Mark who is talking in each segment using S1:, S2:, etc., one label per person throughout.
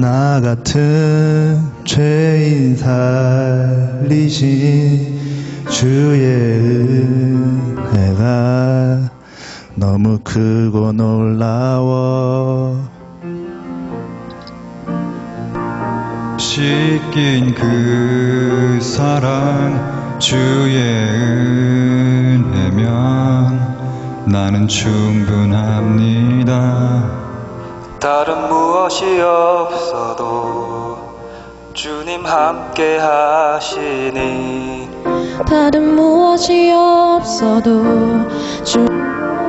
S1: 나 같은 죄인 살리신 주의 은혜가 너무 크고 놀라워
S2: 씻긴 그 사랑 주의 은혜면 나는 충분합니다.
S3: 다른 무엇이 없어도 주님 함께 하시니.
S4: 다른 무엇이 없어도 주,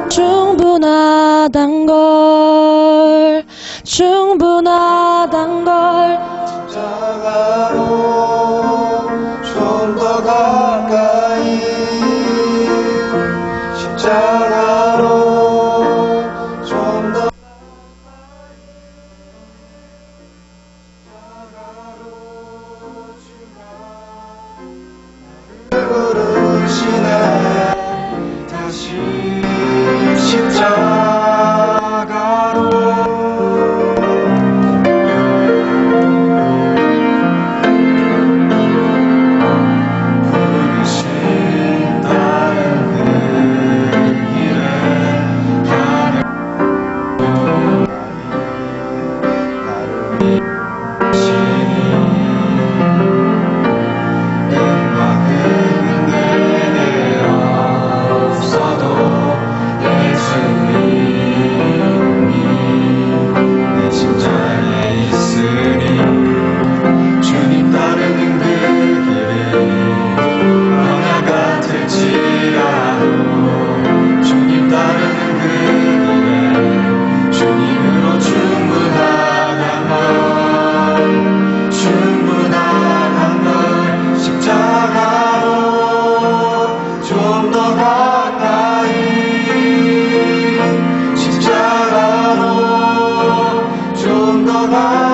S4: 충분하단 걸 충분하단 걸.
S1: 십자가로 좀 더 가까이 십자가 좀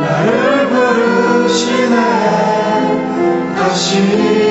S1: 나를 부르시네. 다시